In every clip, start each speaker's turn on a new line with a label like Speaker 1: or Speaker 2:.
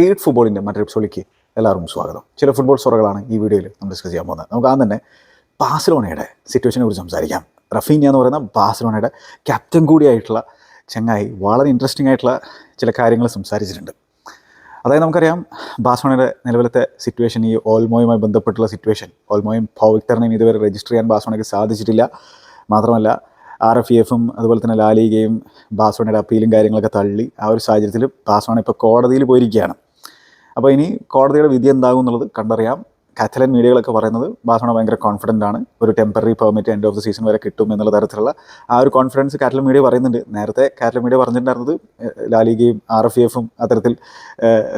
Speaker 1: Eight ഫുട്ബോളിന്റെ മറ്റൊരു എപ്പിസോഡിലേക്ക് എല്ലാവർക്കും സ്വാഗതം. ചില ഫുട്ബോൾ സ്റ്റോറുകളാണ് ഈ വീഡിയോയിൽ നമ്മൾ ഡിസ്കസ് ചെയ്യാൻ പോകുന്നത്. നമുക്ക് ആദ്യം തന്നെ ബാഴ്സലോണയുടെ സിറ്റുവേഷനെ കുറിച്ച് സംസാരിക്കാം. റഫീന എന്ന് പറയുന്ന ബാഴ്സലോണയുടെ ക്യാപ്റ്റൻ കൂടിയായിട്ടുള്ള ചങ്ങായി വളരെ ഇൻട്രസ്റ്റിംഗ് ആയിട്ടുള്ള ചില കാര്യങ്ങൾ സംസാരിച്ചിട്ടുണ്ട്. അതായത് നമുക്കറിയാം ബാസോണയുടെ നിലവിലത്തെ സിറ്റുവേഷൻ ഈ ഓൽമോയുമായി ബന്ധപ്പെട്ടുള്ള സിറ്റുവേഷൻ ഓൽമോയും പവിക്ടറിനെയും ഇതുവരെ രജിസ്റ്റർ ചെയ്യാൻ ബാസോണയ്ക്ക് സാധിച്ചിട്ടില്ല. മാത്രമല്ല ആർ എഫ് എഫും അതുപോലെ തന്നെ ലാലിഗയും ബാസോണയുടെ അപ്പീലും കാര്യങ്ങളൊക്കെ തള്ളി ആ ഒരു സാഹചര്യത്തിൽ ബാസോണ ഇപ്പോൾ കോടതിയിൽ പോയിരിക്കുകയാണ്. അപ്പോൾ ഇനി കോടതിയുടെ വിധി എന്താകും എന്നുള്ളത് കണ്ടറിയാം. കാത്തലൻ മീഡിയകളൊക്കെ പറയുന്നത് ബാസോണ ഭയങ്കര കോൺഫിഡന്റ് ആണ്. ഒരു temporary permit end of the season വരെ കിട്ടും എന്നുള്ള തരത്തിലുള്ള ആ ഒരു കോൺഫിഡൻസ് കാറ്റലൻ മീഡിയ പറയുന്നുണ്ട്. നേരത്തെ കാറ്റലൻ മീഡിയ പറഞ്ഞിട്ടുണ്ടായിരുന്നത് ലാലിഗയും ആർ എഫ് എഫും അത്തരത്തിൽ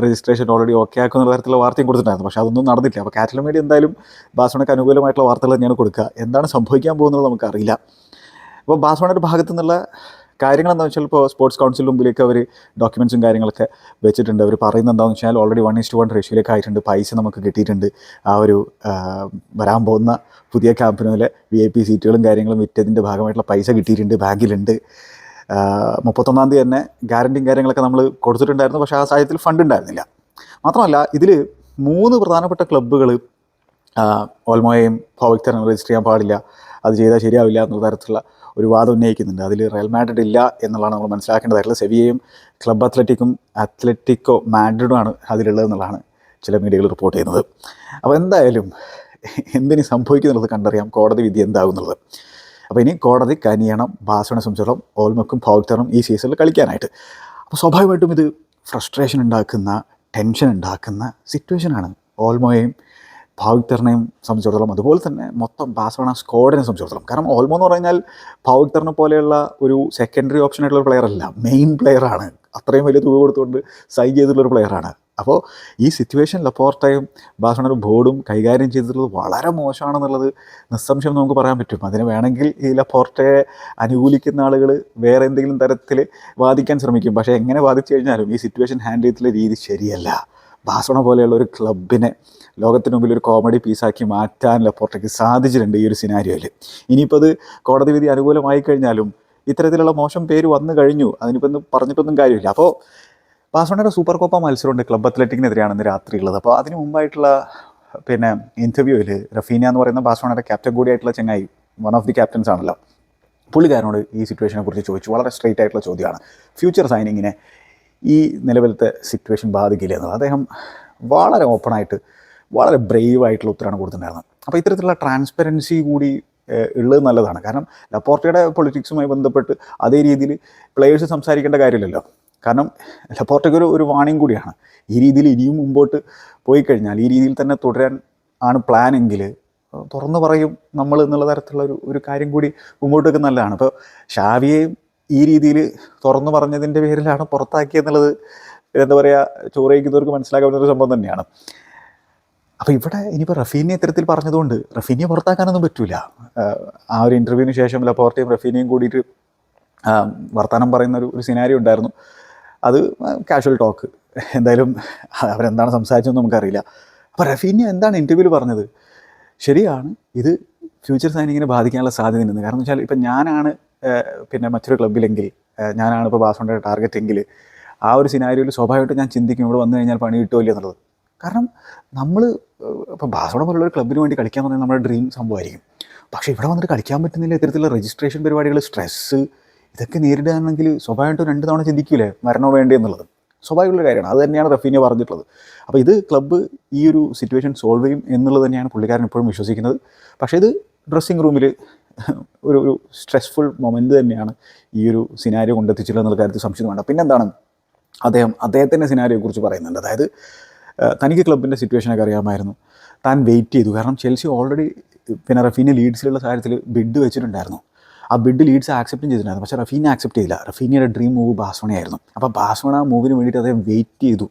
Speaker 1: രജിസ്ട്രേഷൻ ഓൾറെഡി ഓക്കെ ആക്കും എന്നുള്ള തരത്തിലുള്ള വാർത്തയും കൊടുത്തിട്ടുണ്ടായിരുന്നു. പക്ഷേ അതൊന്നും നടന്നില്ല. അപ്പോൾ കാറ്റലൻ മീഡിയ എന്തായാലും ബാസോണയ്ക്ക് അനുകൂലമായിട്ടുള്ള വാർത്തകൾ തന്നെയാണ് കൊടുക്കുക. എന്താണ് സംഭവിക്കാൻ പോകുന്നത് നമുക്കറിയില്ല അപ്പോൾ ബാസോണയുടെ ഭാഗത്തു നിന്നുള്ള കാര്യങ്ങൾ എന്താണെന്ന് വെച്ചാൽ ഇപ്പോൾ സ്പോർട്സ് കൗൺസിൽ മുമ്പിലേക്ക് അവർ ഡോക്യുമെൻസും കാര്യങ്ങളൊക്കെ വെച്ചിട്ടുണ്ട്. അവർ പറയുന്നത് എന്താണെന്ന് വെച്ചാൽ already one is to one റേഷ്യോയിലേക്ക് ആയിട്ടുണ്ട്. പൈസ നമുക്ക് കിട്ടിയിട്ടുണ്ട്. ആ ഒരു വരാൻ പോകുന്ന പുതിയ ക്യാമ്പിനുള്ള വി ഐ പി സീറ്റുകളും കാര്യങ്ങളും വിറ്റതിന്റെ ഭാഗമായിട്ടുള്ള പൈസ കിട്ടിയിട്ടുണ്ട് ബാങ്കിലുണ്ട്. മുപ്പത്തൊന്നാം തീയതി തന്നെ ഗ്യാരണ്ടിയും കാര്യങ്ങളൊക്കെ നമ്മൾ കൊടുത്തിട്ടുണ്ടായിരുന്നു. പക്ഷേ ആ സാഹചര്യത്തിൽ ഫണ്ട് ഉണ്ടായിരുന്നില്ല. മാത്രമല്ല ഇതിൽ മൂന്ന് പ്രധാനപ്പെട്ട ക്ലബ്ബുകൾ ഓൾമോയെയും ഫോവിക്തറിനെ രജിസ്റ്റർ ചെയ്യാൻ പാടില്ല. അത് ചെയ്താൽ ശരിയാവില്ല എന്നുള്ള തരത്തിലുള്ള ഒരു വാദം ഉന്നയിക്കുന്നുണ്ട്. അതിൽ റയൽ മാഡ്രിഡ് ഇല്ല എന്നുള്ളതാണ് നമ്മൾ മനസ്സിലാക്കേണ്ടതായിട്ടുള്ള. സെവിയയും ക്ലബ് അത്ലറ്റിക്കും അത്ലറ്റിക്കോ മാഡ്രിഡുമാണ് അതിലുള്ളത് എന്നുള്ളതാണ് ചില മീഡിയകൾ റിപ്പോർട്ട് ചെയ്യുന്നത്. അപ്പോൾ എന്തായാലും എന്തിനു സംഭവിക്കുന്നുള്ളത് കണ്ടറിയാം. കോടതി വിധി എന്താകുന്നുള്ളത് അപ്പോൾ ഇനി കോടതി കനിയണം. ബാസിനെ സംബന്ധിച്ചോളം ഓൾമക്കും ഫൗക്തറും ഈ സീസണിൽ കളിക്കാനായിട്ട്. അപ്പോൾ സ്വാഭാവികമായിട്ടും ഇത് ഫ്രസ്ട്രേഷൻ ഉണ്ടാക്കുന്ന ടെൻഷൻ ഉണ്ടാക്കുന്ന സിറ്റുവേഷനാണ് ഭാവിക്തറിനെയും സംബന്ധിച്ചിടത്തോളം അതുപോലെ തന്നെ മൊത്തം ബാസോണ സ്കോഡിനെ സംബന്ധിച്ചിടത്തോളം. കാരണം ഓൾമോ എന്ന് പറഞ്ഞാൽ ഭാവിക്തറിനെ പോലെയുള്ള ഒരു സെക്കൻഡറി ഓപ്ഷൻ ആയിട്ടുള്ള പ്ലെയർ അല്ല. മെയിൻ പ്ലെയറാണ് അത്രയും വലിയ തുക കൊടുത്തുകൊണ്ട് സൈൻ ചെയ്തിട്ടുള്ള ഒരു പ്ലെയറാണ് അപ്പോൾ ഈ സിറ്റുവേഷൻ ലപ്പോർട്ടയും ബാസോണ ബോർഡും കൈകാര്യം ചെയ്തിട്ടുള്ളത് വളരെ മോശമാണെന്നുള്ളത് നിസ്സംശയം നമുക്ക് പറയാൻ പറ്റും. അതിന് വേണമെങ്കിൽ ഈ ലപ്പോർട്ടയെ അനുകൂലിക്കുന്ന ആളുകൾ വേറെ എന്തെങ്കിലും തരത്തിൽ വാദിക്കാൻ ശ്രമിക്കും. പക്ഷേ എങ്ങനെ വാദിച്ചു കഴിഞ്ഞാലും ഈ സിറ്റുവേഷൻ ഹാൻഡിൽ ചെയ്തിട്ടുള്ള രീതി ശരിയല്ല. ബാസോണ പോലെയുള്ള ഒരു ക്ലബിനെ ലോകത്തിന് മുമ്പിൽ ഒരു കോമഡി പീസാക്കി മാറ്റാൻ ലപ്പോർട്ടയ്ക്ക് സാധിച്ചിട്ടുണ്ട് ഈ ഒരു സിനാരിയോയിൽ ഇനിയിപ്പോൾ അത് കോടതി വിധി അനുകൂലമായി കഴിഞ്ഞാലും ഇത്തരത്തിലുള്ള മോശം പേര് വന്നു കഴിഞ്ഞു. അതിനിപ്പോൾ ഒന്നും പറഞ്ഞിട്ടൊന്നും കാര്യമില്ല. അപ്പോൾ ബാസോണയുടെ സൂപ്പർ കോപ്പ മത്സരമുണ്ട് ക്ലബ് അത്ലറ്റിക്കിനെതിരെയാണ് ഇന്ന് രാത്രിയുള്ളത് അപ്പോൾ അതിന് മുമ്പായിട്ടുള്ള പിന്നെ ഇന്റർവ്യൂവിൽ റഫീന എന്ന് പറയുന്ന ബാസോണയുടെ ക്യാപ്റ്റൻ കൂടിയായിട്ടുള്ള ചെങ്ങായി വൺ ഓഫ് ദി ക്യാപ്റ്റൻസ് ആണല്ലോ. പുള്ളിക്കാരനോട് ഈ സിറ്റുവേഷനെ കുറിച്ച് ചോദിച്ചു. വളരെ സ്ട്രെയിറ്റ് ആയിട്ടുള്ള ചോദ്യമാണ്. ഫ്യൂച്ചർ സൈനിങ്ങിനെ ഈ നിലവിലത്തെ സിറ്റുവേഷൻ ബാധിക്കില്ല എന്നുള്ളത് അദ്ദേഹം വളരെ ഓപ്പണായിട്ട് വളരെ ബ്രേവ് ആയിട്ടുള്ള ഉത്തരമാണ് കൊടുത്തിട്ടുണ്ടായിരുന്നത്. അപ്പോൾ ഇത്തരത്തിലുള്ള ട്രാൻസ്പെറൻസി കൂടി ഉള്ളത് നല്ലതാണ്. കാരണം ലപ്പോർട്ടയുടെ പൊളിറ്റിക്സുമായി ബന്ധപ്പെട്ട് അതേ രീതിയിൽ പ്ലെയേഴ്സ് സംസാരിക്കേണ്ട കാര്യമില്ലല്ലോ. കാരണം ലപ്പോർട്ടയ്ക്ക് ഒരു ഒരു വാണിംഗ് കൂടിയാണ്. ഈ രീതിയിൽ ഇനിയും മുമ്പോട്ട് പോയി കഴിഞ്ഞാൽ ഈ രീതിയിൽ തന്നെ തുടരാൻ ആണ് പ്ലാൻ എങ്കിൽ തുറന്നു പറയും നമ്മൾ എന്നുള്ള തരത്തിലുള്ള ഒരു ഒരു കാര്യം കൂടി മുമ്പോട്ട് വെക്കുന്ന നല്ലതാണ്. ഇപ്പോൾ ഷാവിയെയും ഈ രീതിയിൽ തുറന്നു പറഞ്ഞതിന്റെ പേരിലാണ് പുറത്താക്കിയെന്നുള്ളത് എന്താ പറയുക ചോറയിക്കുന്നവർക്ക് മനസ്സിലാക്കാവുന്ന ഒരു സംഭവം തന്നെയാണ്. അപ്പോൾ ഇവിടെ ഇനിയിപ്പോൾ റഫീനെ ഇത്തരത്തിൽ പറഞ്ഞതുകൊണ്ട് റഫീനെ പുറത്താക്കാനൊന്നും പറ്റില്ല ആ ഒരു ഇന്റർവ്യൂവിന് ശേഷം ലപ്പോർട്ടയും റഫീനെയും കൂടിയിട്ട് വർത്തമാനം പറയുന്ന ഒരു ഒരു സിനാരി ഉണ്ടായിരുന്നു. അത് കാഷ്വൽ ടോക്ക് എന്തായാലും അവരെന്താണ് സംസാരിച്ചതെന്ന് നമുക്കറിയില്ല. അപ്പോൾ റഫീനെ എന്താണ് ഇന്റർവ്യൂവിൽ പറഞ്ഞത്? ശരിയാണ് ഇത് ഫ്യൂച്ചർ സൈനിങ്ങിനെ ബാധിക്കാനുള്ള സാധ്യതയുണ്ട്. കാരണം വെച്ചാൽ ഇപ്പം ഞാനാണ് പിന്നെ മറ്റൊരു ക്ലബ്ബിലെങ്കിൽ ഞാനാണ് ഇപ്പോൾ ബാസോണ്ടയുടെ ടാർഗറ്റ് എങ്കിൽ ആ ഒരു സിനാരിയോയിൽ സ്വാഭാവികമായിട്ടും ഞാൻ ചിന്തിക്കും ഇവിടെ വന്നു കഴിഞ്ഞാൽ പണി കിട്ടുമല്ലോ എന്നുള്ളത്. കാരണം നമ്മൾ ഇപ്പോൾ ബാസോണ പോലുള്ള ഒരു ക്ലബ്ബിന് വേണ്ടി കളിക്കാൻ പറഞ്ഞാൽ നമ്മുടെ ഡ്രീം സംഭവമായിരിക്കും. പക്ഷേ ഇവിടെ വന്നിട്ട് കളിക്കാൻ പറ്റുന്നില്ല ഇത്തരത്തിലുള്ള രജിസ്ട്രേഷൻ പരിപാടികൾ സ്ട്രെസ്സ് ഇതൊക്കെ നേരിടുകയാണെങ്കിൽ സ്വാഭാവികമായിട്ടും രണ്ട് തവണ ചിന്തിക്കൂലേ മരണോ വേണ്ടേ എന്നുള്ളത്. സ്വാഭാവികമുള്ള കാര്യമാണ്. അത് തന്നെയാണ് റഫീനെ പറഞ്ഞിട്ടുള്ളത്. അപ്പോൾ ഇത് ക്ലബ്ബ് ഈ ഒരു സിറ്റുവേഷൻ സോൾവ് ചെയ്യും എന്നുള്ളത് തന്നെയാണ് പുള്ളിക്കാരൻ ഇപ്പോഴും വിശ്വസിക്കുന്നത്. പക്ഷേ ഇത് ഡ്രസ്സിങ് റൂമിൽ ഒരു ഒരു സ്ട്രെസ്ഫുൾ മൊമെന്റ് തന്നെയാണ് ഈ ഒരു സിനാരിയോ കൊണ്ടെത്തിച്ചിട്ടുള്ള കാര്യത്തിൽ സംശയം വേണ്ട. പിന്നെന്താണ്? അദ്ദേഹം അദ്ദേഹത്തിന്റെ സിനാരിയെക്കുറിച്ച് പറയുന്നുണ്ട്. അതായത് തനിക്ക് ക്ലബിന്റെ സിറ്റുവേഷനൊക്കെ അറിയാമായിരുന്നു. താൻ വെയിറ്റ് ചെയ്തു. കാരണം ചെൽസി ഓൾറെഡി പിന്നെ റഫീനെ ലീഡ്സിലുള്ള കാര്യത്തിൽ ബിഡ് വെച്ചിട്ടുണ്ടായിരുന്നു. ആ ബിഡ് ലീഡ്സ് ആക്സെപ്റ്റും ചെയ്തിട്ടുണ്ടായിരുന്നു. പക്ഷേ റഫീനെ ആക്സെപ്റ്റ് ചെയ്തില്ല. റഫീനയുടെ ഡ്രീം മൂവ് ബാസോണയായിരുന്നു അപ്പോൾ ബാസ്വണ ആ മൂവിന് വേണ്ടിയിട്ട് അദ്ദേഹം വെയിറ്റ് ചെയ്തു.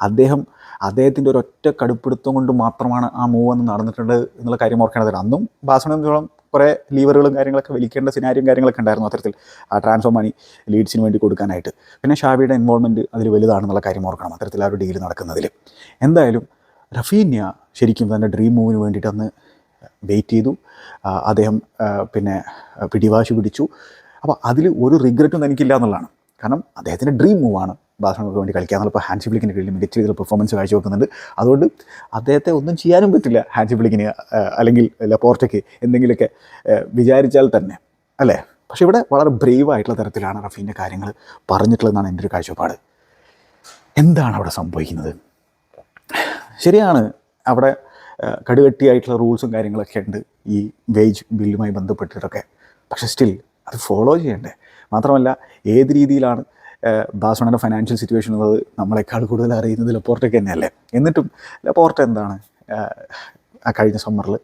Speaker 1: അദ്ദേഹം അദ്ദേഹത്തിന്റെ ഒരൊറ്റ കടുപ്പിടുത്തം കൊണ്ട് മാത്രമാണ് ആ മൂവ് അന്ന് നടന്നിട്ടുണ്ട് എന്നുള്ള കാര്യം ഓർക്കേണ്ടതാണ് അന്നും ബാസോണ കുറേ ലീവറുകളും കാര്യങ്ങളൊക്കെ വലിക്കേണ്ട സിനാരിയും കാര്യങ്ങളൊക്കെ ഉണ്ടായിരുന്നു അത്തരത്തിൽ ആ ട്രാൻസ്ഫർ മണി ലീഡ്സിന് വേണ്ടി കൊടുക്കാനായിട്ട്. പിന്നെ ഷാബിയുടെ ഇൻവോൾവ്മെന്റ് അതിൽ വലുതാണെന്നുള്ള കാര്യം ഓർക്കണം. അത്തരത്തിൽ ആ ഒരു ഡീൽ നടക്കുന്നതിൽ. എന്തായാലും റഫീന്യ ശരിക്കും തന്റെ ഡ്രീം മൂവിന് വേണ്ടിയിട്ട് അന്ന് വെയിറ്റ് ചെയ്തു. അദ്ദേഹം പിന്നെ പിടിവാശി പിടിച്ചു. അപ്പോൾ അതിൽ ഒരു റിഗ്രറ്റും തനിക്കില്ല എന്നുള്ളതാണ്. കാരണം അദ്ദേഹത്തിന്റെ ഡ്രീം മൂവാണ് ബാസ്ലോണക്ക് വേണ്ടി കളിക്കുക എന്നുള്ളപ്പോൾ ഹാൻസി ബ്ലിക്കിന്റെ കീഴിൽ മികച്ച രീതിയിൽ പെർഫോമൻസ് കാഴ്ചവെക്കുന്നുണ്ട് അതുകൊണ്ട് അദ്ദേഹത്തെ ഒന്നും ചെയ്യാനും പറ്റില്ല ഹാൻസി ബ്ലിക്കിന് അല്ലെങ്കിൽ ലപ്പോർട്ടയ്ക്ക് എന്തെങ്കിലുമൊക്കെ വിചാരിച്ചാൽ തന്നെ അല്ലേ? പക്ഷേ ഇവിടെ വളരെ ബ്രേവായിട്ടുള്ള തരത്തിലാണ് റഫീന്റെ കാര്യങ്ങൾ പറഞ്ഞിട്ടുള്ളതെന്നാണ് എന്റെ ഒരു കാഴ്ചപ്പാട്. എന്താണ് അവിടെ സംഭവിക്കുന്നത്? ശരിയാണ് അവിടെ കടുകട്ടിയായിട്ടുള്ള റൂൾസും കാര്യങ്ങളൊക്കെ ഉണ്ട് ഈ വേജ് ബില്ലുമായി ബന്ധപ്പെട്ടിട്ടൊക്കെ. പക്ഷേ സ്റ്റിൽ അത് ഫോളോ ചെയ്യണ്ടേ? മാത്രമല്ല ഏത് രീതിയിലാണ് ബാസോണയുടെ ഫൈനാൻഷ്യൽ സിറ്റുവേഷൻ എന്നുള്ളത് നമ്മളെക്കാൾ കൂടുതൽ അറിയുന്നത് ലപ്പോർട്ടയ്ക്ക് തന്നെയല്ലേ? എന്നിട്ടും ലപ്പോർട്ട എന്താണ് ആ കഴിഞ്ഞ സമ്മറിൽ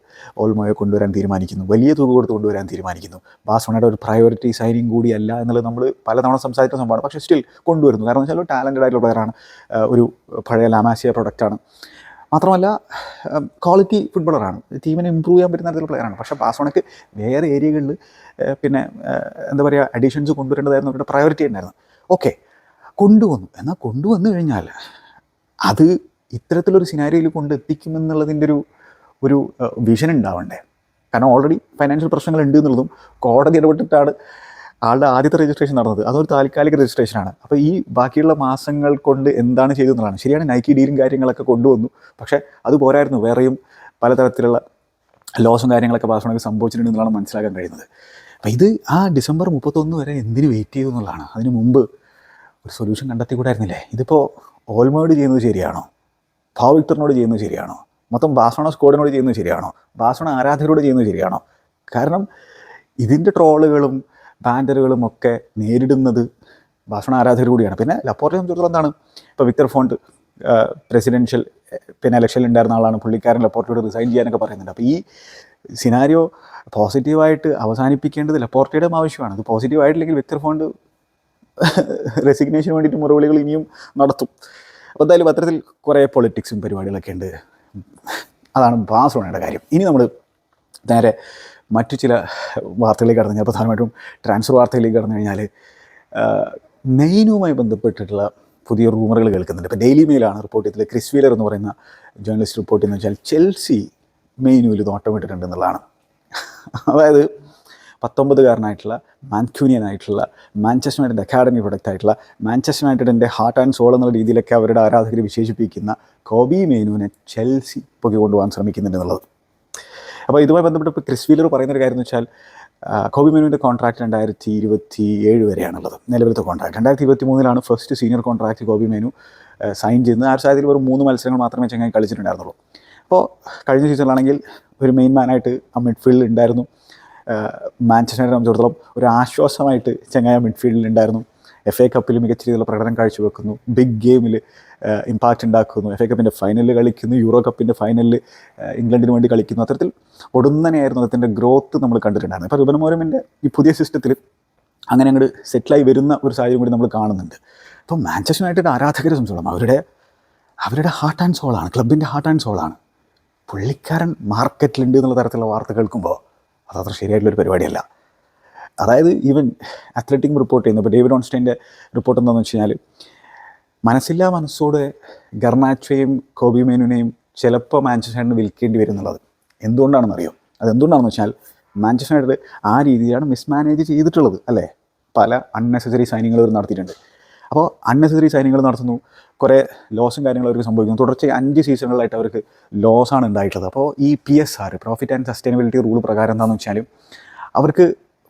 Speaker 1: ഓൾമോയെ കൊണ്ടുവരാൻ തീരുമാനിക്കുന്നു. വലിയ തുക കൊടുത്ത് കൊണ്ടുവരാൻ തീരുമാനിക്കുന്നു. ബാസോണയുടെ ഒരു പ്രയോറിറ്റി സൈനിങ് കൂടിയല്ല എന്നുള്ളത് നമ്മൾ പലതവണ സംസാരിച്ച സംഭവമാണ്. പക്ഷേ സ്റ്റിൽ കൊണ്ടുവരുന്നു. കാരണം വെച്ചാൽ ടാലന്റഡ് ആയിട്ടുള്ള പ്ലെയറാണ് ഒരു പഴയ ലാമാസിയ പ്രൊഡക്റ്റാണ് മാത്രമല്ല ക്വാളിറ്റി ഫുട്ബോളറാണ് ടീമിനെ ഇമ്പ്രൂവ് ചെയ്യാൻ പറ്റുന്ന തരത്തിലുള്ള പ്ലെയറാണ് പക്ഷേ ബാസോണയ്ക്ക് വേറെ ഏരിയകളിൽ പിന്നെ എന്താ പറയുക അഡീഷൻസ് കൊണ്ടുവരേണ്ടതായിരുന്നു. അവരുടെ പ്രയോറിറ്റി ഉണ്ടായിരുന്നു. ഓക്കെ കൊണ്ടുവന്നു. എന്നാൽ കൊണ്ടുവന്നു കഴിഞ്ഞാൽ അത് ഇത്തരത്തിലൊരു സിനാരിയോയിൽ കൊണ്ട് എത്തിക്കുമെന്നുള്ളതിന്റെ ഒരു ഒരു വിഷൻ ഉണ്ടാവണ്ടേ? കാരണം ഓൾറെഡി ഫൈനാൻഷ്യൽ പ്രശ്നങ്ങൾ ഉണ്ട് എന്നുള്ളതും കോടതി ഇടപെട്ടിട്ടാണ് ആളുടെ ആദ്യത്തെ രജിസ്ട്രേഷൻ നടന്നത്. അതൊരു താൽക്കാലിക രജിസ്ട്രേഷനാണ് അപ്പോൾ ഈ ബാക്കിയുള്ള മാസങ്ങൾ കൊണ്ട് എന്താണ് ചെയ്തതെന്നുള്ളതാണ്. ശരിയാണ് നൈക്കി ഡീലും കാര്യങ്ങളൊക്കെ കൊണ്ടുവന്നു. പക്ഷേ അത് പോരായിരുന്നു. വേറെയും പലതരത്തിലുള്ള ലോസും കാര്യങ്ങളൊക്കെ ബാഴ്സലോണയ്ക്ക് സംഭവിച്ചിട്ടുണ്ട് എന്നുള്ളതാണ് മനസ്സിലാക്കാൻ കഴിയുന്നത്. അപ്പോൾ ഇത് ആ ഡിസംബർ മുപ്പത്തൊന്ന് വരെ എന്തിന് വെയിറ്റ് ചെയ്തു എന്നുള്ളതാണ്. അതിന് മുമ്പ് ഒരു സൊല്യൂഷൻ കണ്ടെത്തി കൂടായിരുന്നില്ലേ ഇതിപ്പോൾ ഓൾമോഡ് ചെയ്യുന്നത് ശരിയാണോ? ഭാവ് വിക്ടറിനോട് ചെയ്യുന്നത് ശരിയാണോ? മൊത്തം ബാസോണ സ്ക്വാഡിനോട് ചെയ്യുന്നത് ശരിയാണോ? ബാസോണ ആരാധകരോട് ചെയ്യുന്നത് ശരിയാണോ? കാരണം ഇതിന്റെ ട്രോളുകളും ബാൻഡറുകളും ഒക്കെ നേരിടുന്നത് ഭാഷണ ആരാധകർ കൂടിയാണ്. പിന്നെ ലപ്പോർട്ടിനെ സംബന്ധിച്ചിടത്തോളം എന്താണ്? ഇപ്പോൾ വിക്ടർ ഫോണ്ട് പ്രസിഡൻഷ്യൽ പിന്നെ ഇലക്ഷനിൽ ഉണ്ടായിരുന്ന ആളാണ് പുള്ളിക്കാരൻ ലപ്പോർട്ടിയോട് റിസൈൻ ചെയ്യാനൊക്കെ പറയുന്നുണ്ട്. അപ്പോൾ ഈ സിനാരിയോ പോസിറ്റീവായിട്ട് അവസാനിപ്പിക്കേണ്ടത് ലപ്പോർട്ടിയുടെ ആവശ്യമാണ്. അത് പോസിറ്റീവായിട്ടില്ലെങ്കിൽ വിക്ടർ ഫോണ്ട് റെസിഗ്നേഷന് വേണ്ടിയിട്ട് മുറവിളികൾ ഇനിയും നടത്തും. അപ്പോൾ എന്തായാലും അത്തരത്തിൽ കുറേ പൊളിറ്റിക്സും പരിപാടികളൊക്കെ ഉണ്ട്. അതാണ് ബാസോണയുടെ കാര്യം. ഇനി നമ്മൾ നേരെ മറ്റു ചില വാർത്തകളിലേക്ക് കടന്നു കഴിഞ്ഞാൽ പ്രധാനമായിട്ടും ട്രാൻസ്ഫർ വാർത്തയിലേക്ക് കടന്നു കഴിഞ്ഞാൽ നെയ്നുമായി ബന്ധപ്പെട്ടിട്ടുള്ള പുതിയ റൂമറുകൾ കേൾക്കുന്നുണ്ട്. ഇപ്പോൾ ഡെയിലി മെയിലാണ് റിപ്പോർട്ട് ചെയ്തത്. ക്രിസ് വീലർ എന്ന് പറയുന്ന ജേർണലിസ്റ്റ് റിപ്പോർട്ട് ചെയ്യുന്നത് വെച്ചാൽ ചെൽസി മെയിനുവിൽ നോട്ടമിട്ടിട്ടുണ്ട് എന്നുള്ളതാണ്. അതായത് പത്തൊമ്പതുകാരനായിട്ടുള്ള മാൻക്യൂനിയൻ ആയിട്ടുള്ള മാഞ്ചസ്റ്റർ യുണൈറ്റഡ് അക്കാഡമി പ്രൊഡക്റ്റ് ആയിട്ടുള്ള മാഞ്ചസ്റ്റർ യുണൈറ്റഡിന്റെ ഹാർട്ട് ആൻഡ് സോൾ എന്നുള്ള രീതിയിലൊക്കെ അവരുടെ ആരാധകർ വിശേഷിപ്പിക്കുന്ന കോബി മെയിനുവിനെ ചെൽസി പൊക്കി കൊണ്ടുപോകാൻ ശ്രമിക്കുന്നുണ്ട് എന്നുള്ളത്. അപ്പോൾ ഇതുമായി ബന്ധപ്പെട്ട് ഇപ്പോൾ ക്രിസ് വീലർ പറയുന്ന ഒരു കാര്യം എന്ന് വെച്ചാൽ കോബി മെനുവിന്റെ കോൺട്രാക്ട് രണ്ടായിരത്തി ഇരുപത്തി ഏഴ് വരെയാണുള്ളത്. നിലവിലത്തെ കോൺട്രാക്ട് രണ്ടായിരത്തി ഇരുപത്തി മൂന്നിലാണ് first senior contract Kobbie Mainoo sign ചെയ്യുന്നത്. ആ ഒരു സാഹചര്യത്തിൽ വെറും മൂന്ന് മത്സരങ്ങൾ മാത്രമേ ചെങ്ങായി കളിച്ചിട്ടുണ്ടായിരുന്നുള്ളൂ. അപ്പോൾ കഴിഞ്ഞ സീസണിലാണെങ്കിൽ ഒരു മെയിൻ മാനായിട്ട് ആ മിഡ്ഫീൽഡിൽ ഉണ്ടായിരുന്നു. മാഞ്ചസ്റ്റർ സംബന്ധിച്ചിടത്തോളം ഒരു ആശ്വാസമായിട്ട് ചെങ്ങായ മിഡ്ഫീൽഡിൽ ഉണ്ടായിരുന്നു. എഫ് എ കപ്പിൽ മികച്ച രീതിയിലുള്ള പ്രകടനം കാഴ്ചവെക്കുന്നു. ബിഗ് ഗെയിമിൽ ഇമ്പാക്റ്റ് ഉണ്ടാക്കുന്നു. എഫ് എ കപ്പിന്റെ ഫൈനലിൽ കളിക്കുന്നു. യൂറോ കപ്പിന്റെ ഫൈനലിൽ ഇംഗ്ലണ്ടിന് വേണ്ടി കളിക്കുന്നു. അത്തരത്തിൽ ഒടുന്നനെയായിരുന്നു അതിന്റെ ഗ്രോത്ത് നമ്മൾ കണ്ടിട്ടുണ്ടായിരുന്നു അപ്പോൾ റുബനമോരമിന്റെ ഈ പുതിയ സിസ്റ്റത്തിൽ അങ്ങനെ അങ്ങോട്ട് സെറ്റിലായി വരുന്ന ഒരു സാഹചര്യം കൂടി നമ്മൾ കാണുന്നുണ്ട്. അപ്പോൾ മാഞ്ചസ്റ്റർ യുണൈറ്റഡ് ആരാധകരെ സംബന്ധിച്ചോളം അവരുടെ അവരുടെ ഹാർട്ട് ആൻഡ് സോളാണ് ക്ലബിന്റെ ഹാർട്ട് ആൻഡ് സോളാണ് പുള്ളിക്കാരൻ മാർക്കറ്റിലുണ്ട് എന്നുള്ള തരത്തിലുള്ള വാർത്ത കേൾക്കുമ്പോൾ അതത്ര ശരിയായിട്ടുള്ളൊരു പരിപാടിയല്ല. അതായത് ഈവൻ അത്ലറ്റിക് റിപ്പോർട്ട് ചെയ്യുന്നു. ഇപ്പോൾ ഡേവിഡ് ഓൺസ്റ്റൈന്റെ റിപ്പോർട്ട് എന്താണെന്ന് വെച്ച് കഴിഞ്ഞാൽ മനസ്സില്ലാ മനസ്സോടെ ഗർണാച്ചയും കോബി മേനുവിനെയും ചിലപ്പോൾ മാഞ്ചസ്റ്റർ യുണൈറ്റഡ് വിൽക്കേണ്ടി വരും എന്നുള്ളത് എന്തുകൊണ്ടാണെന്ന് അറിയോ അത് എന്തുകൊണ്ടാണെന്ന് വെച്ചാൽ മാഞ്ചസ്റ്റർ യുണൈറ്റഡ് ആ രീതിയിലാണ് മിസ്മാനേജ് ചെയ്തിട്ടുള്ളത് അല്ലേ? പല അൺനെസസറി സൈനിങ്ങൾ അവർ നടത്തിയിട്ടുണ്ട്. അപ്പോൾ അൺനെസസറി സൈനിങ്ങൾ നടത്തുന്നു. കുറേ ലോസും കാര്യങ്ങളും അവർക്ക് സംഭവിക്കുന്നു. തുടർച്ചയായി അഞ്ച് സീസണുകളായിട്ട് അവർക്ക് ലോസാണ് ഉണ്ടായിട്ടുള്ളത്. അപ്പോൾ ഈ P S R profit and sustainability rule പ്രകാരം എന്താണെന്ന് വെച്ചാൽ അവർക്ക്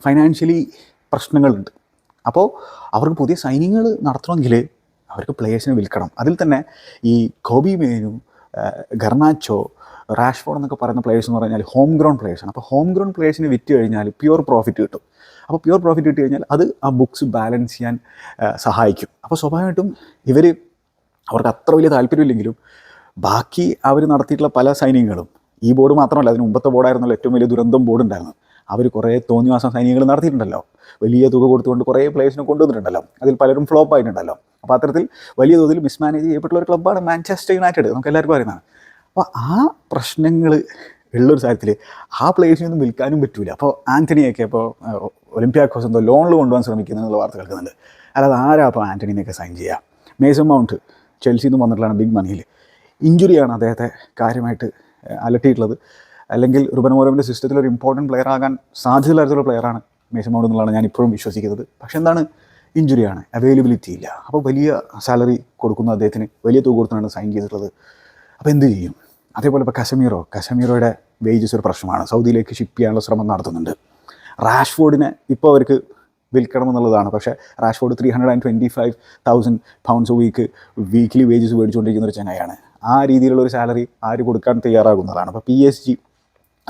Speaker 1: ഫൈനാൻഷ്യലി പ്രശ്നങ്ങളുണ്ട്. അപ്പോൾ അവർക്ക് പുതിയ സൈനിങ്ങൾ നടത്തണമെങ്കിൽ അവർക്ക് പ്ലേയേഴ്സിനെ വിൽക്കണം. അതിൽ തന്നെ ഈ കോബി മേനു ഗർണാച്ചോ റാഷ്ഫോർഡ് എന്നൊക്കെ പറയുന്ന പ്ലേയേഴ്സ് എന്ന് പറഞ്ഞാൽ ഹോം ഗ്രൗണ്ട് പ്ലേയേഴ്സാണ് അപ്പോൾ ഹോം ഗ്രൗണ്ട് പ്ലേയേഴ്സിന് വിറ്റ് കഴിഞ്ഞാൽ പ്യുവർ പ്രോഫിറ്റ് കിട്ടും. അപ്പോൾ പ്യുവർ പ്രോഫിറ്റ് കിട്ടി കഴിഞ്ഞാൽ അത് ആ ബുക്സ് ബാലൻസ് ചെയ്യാൻ സഹായിക്കും. അപ്പോൾ സ്വാഭാവികമായിട്ടും ഇവർ അവർക്ക് അത്ര വലിയ താല്പര്യമില്ലെങ്കിലും ബാക്കി അവർ നടത്തിയിട്ടുള്ള പല സൈനികങ്ങളും ഈ ബോർഡ് മാത്രമല്ല അതിന് മുമ്പത്തെ ബോർഡായിരുന്നല്ലോ ഏറ്റവും വലിയ ദുരന്തം ബോർഡ് ഉണ്ടായിരുന്നത്. അവർ കുറേ തോന്നിവാസം സൈനികങ്ങൾ നടത്തിയിട്ടുണ്ടല്ലോ. വലിയ തുക കൊടുത്തുകൊണ്ട് കുറേ പ്ലേയേഴ്സിനെ കൊണ്ടുവന്നിട്ടുണ്ടല്ലോ. അതിൽ പലരും ഫ്ലോപ്പ് ആയിട്ടുണ്ടല്ലോ. അപ്പോൾ അത്തരത്തിൽ വലിയ തോതിൽ മിസ്മാനേജ് ചെയ്യപ്പെട്ടുള്ള ഒരു ക്ലബ്ബാണ് മാഞ്ചസ്റ്റർ യുണൈറ്റഡ് നമുക്ക് എല്ലാവർക്കും അറിയുന്നതാണ്. അപ്പോൾ ആ പ്രശ്നങ്ങൾ ഉള്ളൊരു സാഹചര്യത്തിൽ ആ പ്ലേയേഴ്സിനൊന്നും വിൽക്കാനും പറ്റില്ല അപ്പോൾ ആന്റണിയൊക്കെ ഇപ്പോൾ ഒളിമ്പ്യാക്കോസ് എന്തോ ലോണിൽ കൊണ്ടുപോകാൻ ശ്രമിക്കുന്നു എന്നുള്ള വാർത്ത കേൾക്കുന്നുണ്ട്. അല്ലാതെ ആരാ അപ്പോൾ ആന്റണിനെയൊക്കെ സൈൻ ചെയ്യുക മേസൺ മൗണ്ട് ചെൽസിയിൽ നിന്ന് വന്നിട്ടുള്ളതാണ് ബിഗ് മണിയിൽ ഇഞ്ചുറിയാണ് അദ്ദേഹത്തെ കാര്യമായിട്ട് അലട്ടിയിട്ടുള്ളത്. അല്ലെങ്കിൽ റുബൻ മോറമിന്റെ സിസ്റ്റത്തിൽ ഒരു ഇമ്പോർട്ടന്റ് പ്ലെയർ ആകാൻ സാധ്യതയുള്ള തരത്തിലുള്ള പ്ലെയറാണ് മേസൺ മൗണ്ട് എന്നുള്ളതാണ് ഞാൻ ഇപ്പോഴും വിശ്വസിക്കുന്നത്. പക്ഷേ എന്താണ്? ഇഞ്ചുറിയാണ് അവൈലബിലിറ്റി ഇല്ല. അപ്പോൾ വലിയ സാലറി കൊടുക്കുന്ന അദ്ദേഹത്തിന് വലിയ തുക കൊടുത്താണ് സൈൻ ചെയ്തിട്ടുള്ളത്. അപ്പോൾ എന്ത് ചെയ്യും? അതേപോലെ ഇപ്പോൾ കശ്മീറോ കശ്മീറോയുടെ വേജസ് ഒരു പ്രശ്നമാണ്. സൗദിയിലേക്ക് ഷിപ്പ് ചെയ്യാനുള്ള ശ്രമം നടത്തുന്നുണ്ട്. റാഷ്ഫോർഡിനെ ഇപ്പോൾ അവർക്ക് വിൽക്കണമെന്നുള്ളതാണ്. പക്ഷേ Rashford three hundred and twenty five thousand pounds week weekly wages മേടിച്ചുകൊണ്ടിരിക്കുന്ന ഒരു ചങ്ങായാണ് ആ രീതിയിലുള്ള ഒരു സാലറി ആര് കൊടുക്കാൻ തയ്യാറാകുന്നതാണ്. അപ്പോൾ പി എസ് ജി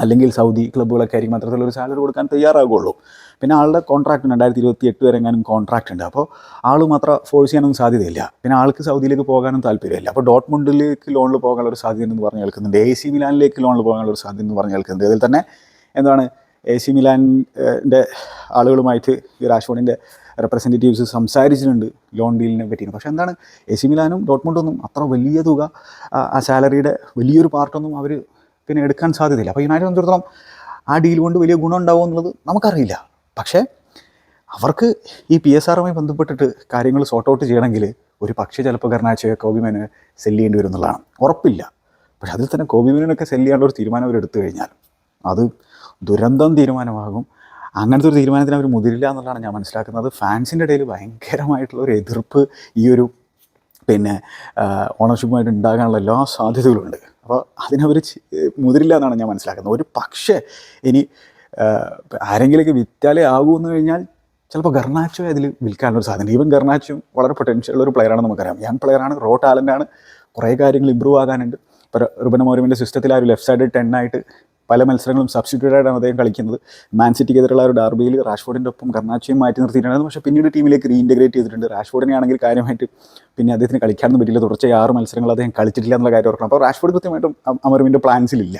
Speaker 1: അല്ലെങ്കിൽ സൗദി ക്ലബ്ബുകളൊക്കെ ആയിരിക്കും അത്തരത്തിലൊരു സാലറി കൊടുക്കാൻ തയ്യാറാകുള്ളൂ പിന്നെ ആളുടെ കോൺട്രാക്ട് രണ്ടായിരത്തി ഇരുപത്തി എട്ട് വരെ എങ്ങാനും കോൺട്രാക്ട് ഉണ്ട്. അപ്പോൾ ആൾ മാത്രം ഫോഴ്സ് ചെയ്യാനൊന്നും സാധ്യതയില്ല. പിന്നെ ആൾക്ക് സൗദിയിലേക്ക് പോകാനും താല്പര്യമില്ല. അപ്പോൾ ഡോട്ട്മുണ്ടിലേക്ക് ലോണിൽ പോകാനുള്ള ഒരു സാധ്യത എന്ന് പറഞ്ഞ് കേൾക്കുന്നുണ്ട്. എ സി മിലാനിലേക്ക് ലോണിൽ പോകാനുള്ള ഒരു സാധ്യത എന്ന് പറഞ്ഞ് കേൾക്കുന്നുണ്ട്. അതിൽ തന്നെ എന്താണ് എ സി മിലാന്റെ ആളുകളുമായിട്ട് ഈ രാഷ്ട്രീയന്റെ റെപ്രസെന്റേറ്റീവ്സ് സംസാരിച്ചിട്ടുണ്ട് ലോൺ ഡീലിനെ പറ്റി പക്ഷേ എന്താണ് എ സി മിലാനും ഡോട്ട്മുണ്ടൊന്നും അത്ര വലിയ തുക ആ സാലറിയുടെ വലിയൊരു പാർട്ടൊന്നും അവർ പിന്നെ എടുക്കാൻ സാധ്യതയില്ല. അപ്പോൾ യുണൈറ്റഡ് സംബന്ധിച്ചിടത്തോളം ആ ഡീൽ കൊണ്ട് വലിയ ഗുണം ഉണ്ടാവും എന്നുള്ളത് നമുക്കറിയില്ല. പക്ഷേ അവർക്ക് ഈ പി എസ് ആറുമായി ബന്ധപ്പെട്ടിട്ട് കാര്യങ്ങൾ സോർട്ട് ഔട്ട് ചെയ്യണമെങ്കിൽ ഒരു പക്ഷേ ചിലപ്പോൾ കർണാച്ചയോ കോബിമേനെ സെല്ല് ചെയ്യേണ്ടി വരും എന്നുള്ളതാണ്. ഉറപ്പില്ല. പക്ഷെ അതിൽ തന്നെ കോബിമേനൊക്കെ സെല്ല് ചെയ്യാനുള്ള ഒരു തീരുമാനം അവർ എടുത്തു കഴിഞ്ഞാൽ അത് ദുരന്തം തീരുമാനമാകും. അങ്ങനത്തെ ഒരു തീരുമാനത്തിന് അവർ മുതിരില്ല എന്നുള്ളതാണ് ഞാൻ മനസ്സിലാക്കുന്നത്. ഫാൻസിന്റെ ഇടയിൽ ഭയങ്കരമായിട്ടുള്ള ഒരു എതിർപ്പ് ഈ ഒരു പിന്നെ ഓണർഷിപ്പുമായിട്ട് ഉണ്ടാകാനുള്ള എല്ലാ സാധ്യതകളുണ്ട്. അപ്പോൾ അതിനവർ മുതിരില്ല എന്നാണ് ഞാൻ മനസ്സിലാക്കുന്നത്. ഒരു പക്ഷേ ഇനി ആരെങ്കിലൊക്കെ വിറ്റാലേ ആകൂ എന്ന് കഴിഞ്ഞാൽ ചിലപ്പോൾ ഗർണാച്ചോ അതിൽ വിൽക്കാനുള്ള ഒരു സാധ്യത. ഈവൻ ഗർണാച്ചും വളരെ പൊട്ടൻഷ്യൽ ഒരു പ്ലെയറാണ് നമുക്കറിയാം. യങ് പ്ലെയറാണ് റോ ടാലന്റാണ് കുറേ കാര്യങ്ങൾ ഇമ്പ്രൂവ് ആകാനുണ്ട്. ഇപ്പോൾ മോരുവിന്റെ സിസ്റ്റത്തിൽ ആ ഒരു ലെഫ്റ്റ് സൈഡ് ടെൻ ആയിട്ട് പല മത്സരങ്ങളും സബ്സ്റ്റിറ്റ്യൂട്ടായിട്ടാണ് അദ്ദേഹം കളിക്കുന്നത്. മാൻ സിറ്റിക്കെതിരെയുള്ള ആ ഒരു ഡാർബിയിൽ റാഷ്ഫോർഡിന്റെ ഒപ്പം കർണാച്ചയും മാറ്റി നിർത്തിയിട്ടുണ്ടായിരുന്നു പക്ഷേ പിന്നീട് ടീമിലേക്ക് റീഇന്റഗ്രേറ്റ് ചെയ്തിട്ടുണ്ട്. റാഷ്ഫോർഡിനെ ആണെങ്കിൽ കാര്യമായിട്ട് പിന്നെ അദ്ദേഹത്തിന് കളിക്കാനൊന്നും പറ്റില്ല. തുടർച്ചയായി ആറ് മത്സരങ്ങൾ അദ്ദേഹം കളിച്ചിട്ടില്ല എന്നുള്ള കാര്യം ഓർക്കണം അപ്പോൾ റാഷ്ഫോർഡ് കൃത്യമായിട്ടും അമർവിന്റെ പ്ലാൻസിലില്ല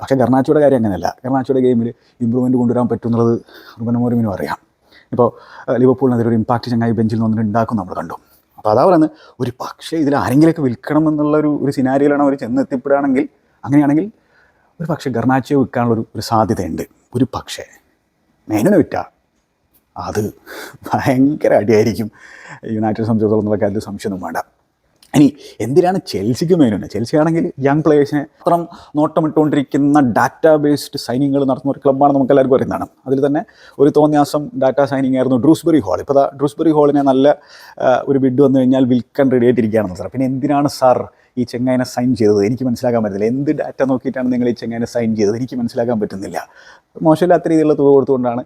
Speaker 1: പക്ഷേ കർണാച്ചയുടെ കാര്യം അങ്ങനെയല്ല. കർണാച്ചയുടെ ഗെയിമിൽ ഇമ്പ്രൂവ്മെന്റ് കൊണ്ടുവരാൻ പറ്റും എന്നുള്ളത് റുബൻ അറിയാം. ഇപ്പോൾ ലിവർപൂളിനെതിരെ ഒരു ഇമ്പാക്റ്റ് ചങ്ങായി ബെഞ്ചിൽ നിന്ന് ഉണ്ടാക്കും നമ്മൾ കണ്ടു. അപ്പോൾ അതാ പറയുന്നത് ഒരു പക്ഷേ ഇതിൽ ആരെങ്കിലുമൊക്കെ വിൽക്കണം എന്നുള്ള ഒരു ഒരു സിനാരിയിലാണ് അവർ ചെന്ന് എത്തിപ്പെടുകയാണെങ്കിൽ അങ്ങനെയാണെങ്കിൽ ഒരു പക്ഷേ ഗർണാച്ചയോ വിൽക്കാനുള്ളൊരു ഒരു സാധ്യതയുണ്ട്. ഒരു പക്ഷേ മേനനെ വിറ്റ അത് ഭയങ്കര അടിയായിരിക്കും. യുണൈറ്റഡ് സംബന്ധിച്ചിടത്തോളം എന്നുള്ള കാര്യത്തിൽ സംശയമൊന്നും വേണ്ട. ഇനി എന്തിനാണ് ചെൽസിക്ക് മെയിനുണ്ട് ചെൽസി ആണെങ്കിൽ യങ് പ്ലേയേഴ്സിനെ അത്രം നോട്ടമിട്ടുകൊണ്ടിരിക്കുന്ന ഡാറ്റാ ബേസ്ഡ് സൈനിങ്ങുകൾ നടത്തുന്ന ഒരു ക്ലബ്ബാണ് നമുക്ക് എല്ലാവർക്കും അറിയുന്നതാണ്. അതിൽ തന്നെ ഒരു തോന്നിയാസം ഡാറ്റാ സൈനിങ് ആയിരുന്നു ഡ്രൂസ്ബറി ഹോൾ. ഇപ്പോൾ ഡ്രൂസ്ബറി ഹോളിനെ നല്ല ഒരു ബിഡ് വന്നു കഴിഞ്ഞാൽ വിൽക്കാൻ റെഡി ആയിട്ടിരിക്കുകയാണെന്ന് സാർ. പിന്നെ എന്തിനാണ് സാർ ഈ ചെങ്ങായനെ സൈൻ ചെയ്തത്? എനിക്ക് മനസ്സിലാക്കാൻ പറ്റുന്നില്ല എന്ത് ഡാറ്റ നോക്കിയിട്ടാണ് നിങ്ങൾ ഈ ചെങ്ങായനെ സൈൻ ചെയ്തത്? എനിക്ക് മനസ്സിലാക്കാൻ പറ്റുന്നില്ല. മോശമില്ലാത്ത രീതിയിലുള്ള തുക കൊടുത്തുകൊണ്ടാണ്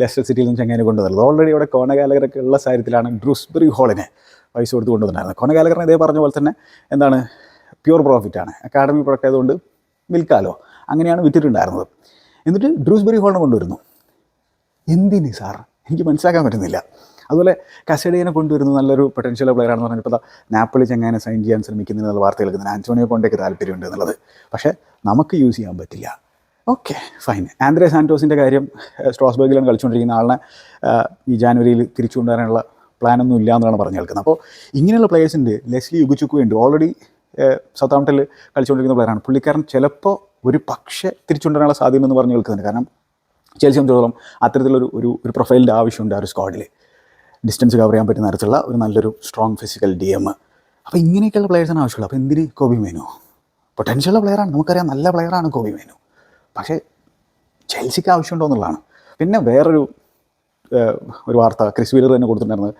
Speaker 1: ലെസ്റ്റർ സിറ്റിയിൽ നിന്ന് ചെങ്ങായനെ കൊണ്ടുവന്നത്. ഓൾറെഡി അവിടെ കോണകാലകരൊക്കെ ഉള്ള സാഹചര്യത്തിലാണ് ഡ്രൂസ്ബറി ഹോളിനെ പൈസ കൊടുത്ത് കൊണ്ടുവന്നിട്ടുണ്ടായിരുന്നത്. കോണകാലകരൻ ഇതേ പറഞ്ഞ പോലെ തന്നെ എന്താണ്? പ്യൂർ പ്രോഫിറ്റാണ് അക്കാഡമി പ്രൊഡക്റ്റ് ആയതുകൊണ്ട് വിൽക്കാലോ. അങ്ങനെയാണ് വിറ്റിട്ടുണ്ടായിരുന്നത്. എന്നിട്ട് ഡ്രൂസ്ബറി ഹോളിനെ കൊണ്ടുവരുന്നു. എന്തിന് സാർ? എനിക്ക് മനസ്സിലാക്കാൻ പറ്റുന്നില്ല. അതുപോലെ കസേഡിയനെ കൊണ്ടുവരുന്നത് നല്ലൊരു പൊട്ടൻഷ്യൽ പ്ലെയർ ആണെന്ന് പറഞ്ഞപ്പോൾ നാപ്പിളി ചെങ്ങാനെ സൈൻ ചെയ്യാൻ ശ്രമിക്കുന്നതിന് എന്നുള്ള വാർത്ത കേൾക്കുന്നത് ആന്റോണിയോ കൊണ്ടേക്ക് താല്പര്യമുണ്ട് എന്നുള്ളത്. പക്ഷേ നമുക്ക് യൂസ് ചെയ്യാൻ പറ്റില്ല. ഓക്കെ ഫൈൻ ആൻഡ്രേ സാന്റോസിന്റെ കാര്യം സ്ട്രോസ്ബർഗിലാണ് കളിച്ചുകൊണ്ടിരിക്കുന്ന ആളിനെ ഈ ജാനുവരിയിൽ തിരിച്ചു കൊണ്ടുവരാനുള്ള പ്ലാനൊന്നും ഇല്ല എന്നാണ് പറഞ്ഞു കേൾക്കുന്നത്. അപ്പോൾ ഇങ്ങനെയുള്ള പ്ലേയേഴ്സിന്റെ ലെസ്ലി യുഗിച്ചുക്കുണ്ട് ഓൾറെഡി സൗത്ത് ആംപ്ടണിൽ കളിച്ചുകൊണ്ടിരിക്കുന്ന പ്ലെയറാണ് പുള്ളിക്കാരൻ ചിലപ്പോൾ ഒരു പക്ഷെ തിരിച്ചുകൊണ്ടുവരാനുള്ള സാധ്യത എന്ന് പറഞ്ഞു കേൾക്കുന്നുണ്ട്. കാരണം ചേച്ചി സംബന്ധിച്ചിടത്തോളം അത്തരത്തിലൊരു ഒരു ഒരു പ്രൊഫൈലിന്റെ ആവശ്യമുണ്ട് ആ ഒരു സ്ക്വാഡിൽ ഡിസ്റ്റൻസ് കവർ ചെയ്യാൻ പറ്റുന്ന തരത്തിലുള്ള ഒരു നല്ലൊരു സ്ട്രോങ് ഫിസിക്കൽ ഡി എം അപ്പോൾ ഇങ്ങനെയൊക്കെയുള്ള പ്ലെയേഴ്സാണ് ആവശ്യമുള്ളത്. അപ്പോൾ എന്തിന് കോബി മേനു? പൊട്ടൻഷ്യലുള്ള പ്ലെയറാണ് നമുക്കറിയാം നല്ല പ്ലെയറാണ് കോബി മേനു. പക്ഷേ ചെൽസിക്ക് ആവശ്യമുണ്ടോ എന്നുള്ളതാണ്. പിന്നെ വേറൊരു ഒരു വാർത്ത ക്രിസ് വീലർ തന്നെ കൊടുത്തിട്ടുണ്ടായിരുന്നത്.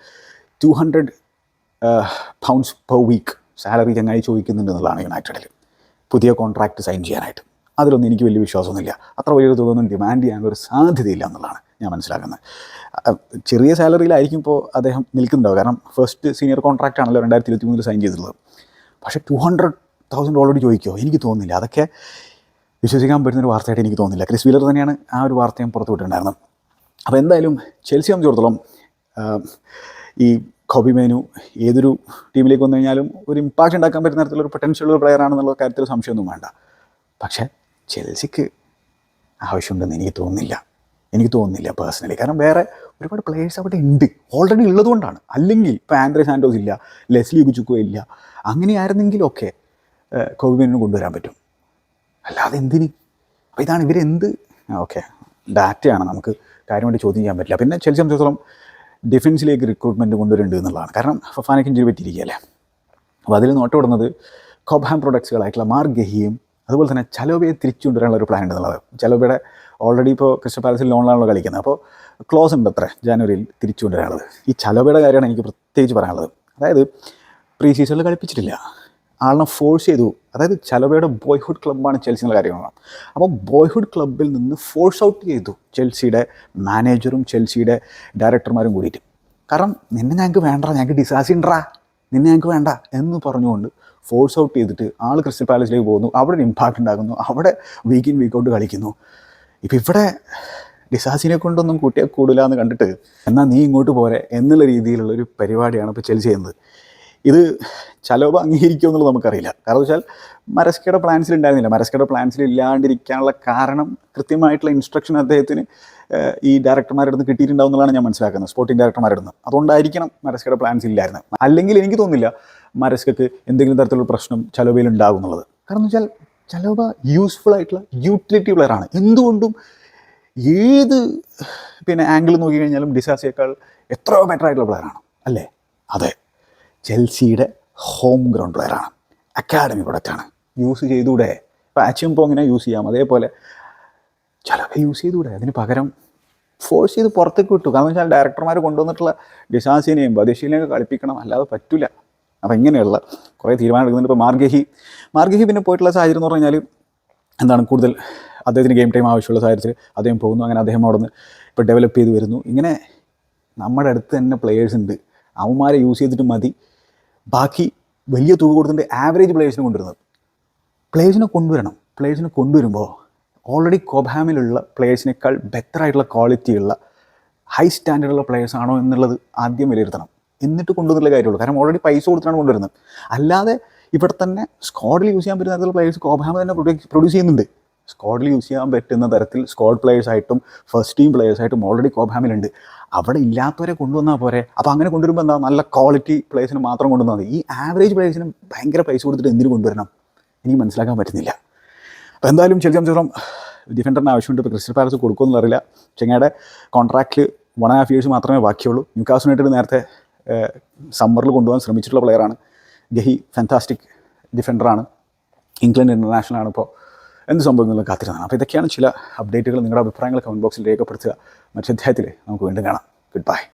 Speaker 1: Two hundred pounds per week salary ചങ്ങായി ചോദിക്കുന്നുണ്ട് എന്നുള്ളതാണ് യുണൈറ്റഡിൽ പുതിയ കോൺട്രാക്റ്റ് സൈൻ ചെയ്യാനായിട്ട്. അതിലൊന്നും എനിക്ക് വലിയ വിശ്വാസമൊന്നുമില്ല. അത്ര വലിയൊരു തുക ഒന്നും ഡിമാൻഡ് ചെയ്യാനുള്ള ഒരു സാധ്യതയില്ല എന്നുള്ളതാണ്. ഞാൻ മനസ്സിലാക്കുന്നത്. ചെറിയ സാലറിയിലായിരിക്കും ഇപ്പോൾ അദ്ദേഹം നിൽക്കുന്നുണ്ടാവും കാരണം ഫസ്റ്റ് സീനിയർ കോൺട്രാക്റ്റ് ആണല്ലോ രണ്ടായിരത്തി ഇരുപത്തി മൂന്നിൽ സൈൻ ചെയ്തിട്ടുള്ളത്. പക്ഷേ ടു ഹൺഡ്രഡ് തൗസൻഡ് ഓൾറെഡി ചോദിക്കുമോ എനിക്ക് തോന്നുന്നില്ല. അതൊക്കെ വിശ്വസിക്കാൻ പറ്റുന്ന ഒരു വാർത്തയായിട്ട് എനിക്ക് തോന്നുന്നില്ല. ക്രിസ് വീലർ തന്നെയാണ് ആ ഒരു വാർത്തയും പുറത്തു വിട്ടിട്ടുണ്ടായിരുന്നത്. അപ്പോൾ എന്തായാലും ചെൽസി സംബന്ധിച്ചിടത്തോളം ഈ കോബി മേനു ഏതൊരു ടീമിലേക്ക് വന്നു കഴിഞ്ഞാലും ഒരു ഇമ്പാക്റ്റ് ഉണ്ടാക്കാൻ പറ്റുന്ന തരത്തിലുള്ള ഒരു പൊട്ടൻഷ്യൽ ഒരു പ്ലെയർ ആണെന്നുള്ള കാര്യത്തിൽ സംശയമൊന്നും വേണ്ട. പക്ഷേ ചെൽസിക്ക് ആവശ്യമുണ്ടെന്ന് എനിക്ക് തോന്നുന്നില്ല. എനിക്ക് തോന്നുന്നില്ല പേഴ്സണലി കാരണം വേറെ ഒരുപാട് പ്ലേയേഴ്സ് അവിടെ ഉണ്ട്. ഓൾറെഡി ഉള്ളതുകൊണ്ടാണ് അല്ലെങ്കിൽ ഇപ്പോൾ ആൻഡ്രി സാൻഡോസ് ഇല്ല ലെസ്ലി ഉപിച്ചുക്കോ ഇല്ല. അങ്ങനെയായിരുന്നെങ്കിലൊക്കെ കോവിഡിനെ കൊണ്ടുവരാൻ പറ്റും. അല്ലാതെ എന്തിന്? അപ്പോൾ ഇതാണ് ഇവരെന്ത് ഓക്കെ ഡാറ്റയാണ് നമുക്ക് കാര്യമായിട്ട് ചോദ്യം ചെയ്യാൻ പറ്റില്ല. പിന്നെ ചില സംബന്ധിച്ചിടത്തോളം ഡിഫൻസിലേക്ക് റിക്രൂട്ട്മെന്റ് കൊണ്ടുവരുന്നുണ്ട് എന്നുള്ളതാണ്. കാരണം ഫഫാനയ്ക്ക് പറ്റിയിരിക്കുകയല്ലേ? അപ്പോൾ അതിൽ നോട്ടമിടുന്നത് കോബ്ഹാം പ്രൊഡക്ട്സുകളായിട്ടുള്ള മാർഗഹിയും ഗഹിയും അതുപോലെ തന്നെ ചലോബയെ തിരിച്ചു കൊണ്ടുവരാനുള്ള ഒരു പ്ലാൻ ഉണ്ട് എന്നുള്ളത് ചലോബയുടെ ഓൾറെഡി ഇപ്പോൾ ക്രിസ്റ്റൽ പാലസിൽ ലോണിലാണല്ലോ കളിക്കുന്നത്. അപ്പോൾ ക്ലോസ് ഉണ്ട് അത്ര ജാനുവരിയിൽ തിരിച്ചു കൊണ്ടുവരാനുള്ളത്. ഈ ചലോബയുടെ കാര്യമാണ് എനിക്ക് പ്രത്യേകിച്ച് പറയാനുള്ളത്. അതായത് പ്രീ സീസണിൽ കളിപ്പിച്ചിട്ടില്ല. ആളിനെ ഫോഴ്സ് ചെയ്തു. അതായത് ചലോബയുടെ ബോയ്ഹുഡ് ക്ലബ്ബാണ് ചെൽസി എന്നുള്ള കാര്യമാണ് അപ്പോൾ ബോയ്ഹുഡ് ക്ലബ്ബിൽ നിന്ന് ഫോഴ്സ് ഔട്ട് ചെയ്തു ചെൽസിയുടെ മാനേജറും ചെൽസിയുടെ ഡയറക്ടർമാരും കൂടിയിട്ട്. കാരണം നിന്നെ ഞങ്ങൾക്ക് വേണ്ട ഞങ്ങൾക്ക് ഡിസാസിൻഡ്രാ നിന്നെ ഞങ്ങൾക്ക് വേണ്ട. എന്ന് പറഞ്ഞുകൊണ്ട് ഫോഴ്സ് ഔട്ട് ചെയ്തിട്ട് ആൾ ക്രിസ്റ്റൽ പാലസിലേക്ക് പോകുന്നു. അവിടെ ഒരു ഇമ്പാക്റ്റ് ഉണ്ടാകുന്നു. അവിടെ വീക്ക് ഇൻ വീക്ക് ഔട്ട് കളിക്കുന്നു. ഇപ്പം ഇവിടെ ഡിസാസിനെ കൊണ്ടൊന്നും കൂട്ടിയാൽ കൂടില്ല എന്ന് കണ്ടിട്ട് എന്നാൽ നീ ഇങ്ങോട്ട് പോരെ എന്നുള്ള രീതിയിലുള്ള ഒരു പരിപാടിയാണ് ഇപ്പോൾ ചെലി ചെയ്യുന്നത്. ഇത് ചലോബ അംഗീകരിക്കുമോ എന്നുള്ളത് നമുക്കറിയില്ല. കാരണം വെച്ചാൽ മരസ്കയുടെ പ്ലാൻസിൽ ഉണ്ടായിരുന്നില്ല. മരസ്കയുടെ പ്ലാൻസിൽ ഇല്ലാണ്ടിരിക്കാനുള്ള കാരണം കൃത്യമായിട്ടുള്ള ഇൻസ്ട്രക്ഷൻ അദ്ദേഹത്തിന് ഈ ഡയറക്ടർമാരുടെ അടുത്ത് കിട്ടിയിട്ടുണ്ടാവും എന്നുള്ളതാണ് ഞാൻ മനസ്സിലാക്കുന്നത്. സ്പോർട്ടിംഗ് ഡയറക്ടർമാരുടെ അടുത്ത്. അതുകൊണ്ടായിരിക്കണം മരസ്കയുടെ പ്ലാൻസ് ഇല്ലായിരുന്നു. അല്ലെങ്കിൽ എനിക്ക് തോന്നുന്നില്ല മരസ്കക്ക് എന്തെങ്കിലും തരത്തിലുള്ള പ്രശ്നം ചലോബയിൽ ഉണ്ടാകും എന്നുള്ളത് കാരണം വെച്ചാൽ ചലോബ യൂസ്ഫുൾ ആയിട്ടുള്ള യൂട്ടിലിറ്റി പ്ലെയറാണ് എന്തുകൊണ്ടും ഏത് പിന്നെ ആംഗിൾ നോക്കി കഴിഞ്ഞാലും ഡിസാസിയേക്കാൾ എത്രയോ ബെറ്റർ ആയിട്ടുള്ള പ്ലെയറാണ് അല്ലേ? അതെ. ചെൽസിയുടെ ഹോം ഗ്രൗണ്ട് പ്ലെയറാണ് അക്കാഡമി പ്രൊഡക്റ്റാണ് യൂസ് ചെയ്തുകൂടെ ഇപ്പോൾ അച്ചും പോങ്ങിനെ യൂസ് ചെയ്യാം. അതേപോലെ ചിലപ്പോൾ യൂസ് ചെയ്തുകൂടെ അതിന് പകരം ഫോഴ്സ് ചെയ്ത് പുറത്തേക്ക് വിട്ടു. കാരണം വെച്ചാൽ ഡയറക്ടർമാർ കൊണ്ടുവന്നിട്ടുള്ള ഡിസാസിനെയും ബദേശീനെയൊക്കെ കളിപ്പിക്കണം. അല്ലാതെ പറ്റില്ല അപ്പോൾ ഇങ്ങനെയുള്ള കുറേ തീരുമാനം എടുക്കുന്നുണ്ട്. ഇപ്പോൾ മാർഗഹി മാർഗഹി പിന്നെ പോയിട്ടുള്ള സാഹചര്യം എന്ന് പറഞ്ഞു കഴിഞ്ഞാൽ എന്താണ് കൂടുതൽ അദ്ദേഹത്തിന് ഗെയിം ടൈം ആവശ്യമുള്ള സാഹചര്യത്തിൽ അദ്ദേഹം പോകുന്നു അങ്ങനെ അദ്ദേഹം അവിടെ നിന്ന് ഇപ്പോൾ ഡെവലപ്പ് ചെയ്ത് വരുന്നു. ഇങ്ങനെ നമ്മുടെ അടുത്ത് തന്നെ പ്ലെയേഴ്സ് ഉണ്ട്. അവന്മാരെ യൂസ് ചെയ്തിട്ട് മതി. ബാക്കി വലിയ തുക കൊടുത്തിട്ട് ആവറേജ് പ്ലെയേഴ്സിനെ കൊണ്ടുവരുന്നത്. പ്ലേയേഴ്സിനെ കൊണ്ടുവരണം. പ്ലേയേഴ്സിനെ കൊണ്ടുവരുമ്പോൾ ഓൾറെഡി കോബാമിലുള്ള പ്ലേയേഴ്സിനേക്കാൾ ബെറ്റർ ആയിട്ടുള്ള ക്വാളിറ്റിയുള്ള ഹൈ സ്റ്റാൻഡേർഡുള്ള പ്ലേയേഴ്സ് ആണോ എന്നുള്ളത് ആദ്യം വിലയിരുത്തണം. എന്നിട്ട് കൊണ്ടുവന്നുള്ള കാര്യമുള്ളൂ. കാരണം ഓൾറെഡി പൈസ കൊടുത്തിട്ടാണ് കൊണ്ടുവരുന്നത്. അല്ലാതെ ഇവിടെ തന്നെ സ്ക്വാഡിൽ യൂസ് ചെയ്യാൻ പറ്റുന്ന തരത്തിലുള്ള പ്ലേയേഴ്സ് കോബാമ തന്നെ പ്രൊഡ്യൂസ് ചെയ്യുന്നുണ്ട്. സ്ക്വാഡിൽ യൂസ് ചെയ്യാൻ പറ്റുന്ന തരത്തിൽ സ്ക്വാഡ് പ്ലേയേഴ്സായിട്ടും ഫസ്റ്റ് ടീം പ്ലേയേഴ്സായിട്ടും ഓൾറെഡി കോബാമിലുണ്ട് അവിടെ ഇല്ലാത്തവരെ കൊണ്ടുവന്നാൽ പോരെ. അപ്പോൾ അങ്ങനെ കൊണ്ടുവരുമ്പോൾ എന്താ? നല്ല ക്വാളിറ്റി പ്ലേയേഴ്സിന് മാത്രം കൊണ്ടുവന്നാൽ മതി. ഈ ആവറേജ് പ്ലേയേഴ്സിന് ഭയങ്കര പൈസ കൊടുത്തിട്ട് എന്തിനു കൊണ്ടുവരണം? എനിക്ക് മനസ്സിലാക്കാൻ പറ്റുന്നില്ല. അപ്പോൾ എന്തായാലും ചെറിയ സംബന്ധിച്ചിടത്തോളം ഡിഫൻഡറിന് ആവശ്യമുണ്ട്. ഇപ്പോൾ ക്രിസ്റ്റൽ പാലസ് കൊടുക്കുമെന്ന് അറിയില്ല. ചെങ്ങയുടെ കോൺട്രാക്റ്റിൽ വൺ ആൻഡ് ഹാഫ് ഇയേഴ്സ് മാത്രമേ ബാക്കിയുള്ളൂ. ന്യൂക്കാസ് യുണൈറ്റഡ് നേരത്തെ സമ്മറിൽ കൊണ്ടുപോകാൻ ശ്രമിച്ചിട്ടുള്ള പ്ലെയറാണ് ഗഹി ഫാന്റാസ്റ്റിക് ഡിഫൻഡറാണ് ഇംഗ്ലണ്ട് ഇന്റർനാഷണൽ ആണ് ഇപ്പോൾ എന്ത് സംഭവിക്കുന്നത് കാത്തിരുന്നതാണ് അപ്പോൾ ഇതൊക്കെയാണ് ചില അപ്ഡേറ്റുകൾ നിങ്ങളുടെ അഭിപ്രായങ്ങൾ കമന്റ് ബോക്സിൽ രേഖപ്പെടുത്തുക. മറ്റേ അധ്യായത്തിൽ നമുക്ക് വീണ്ടും കാണാം. Good bye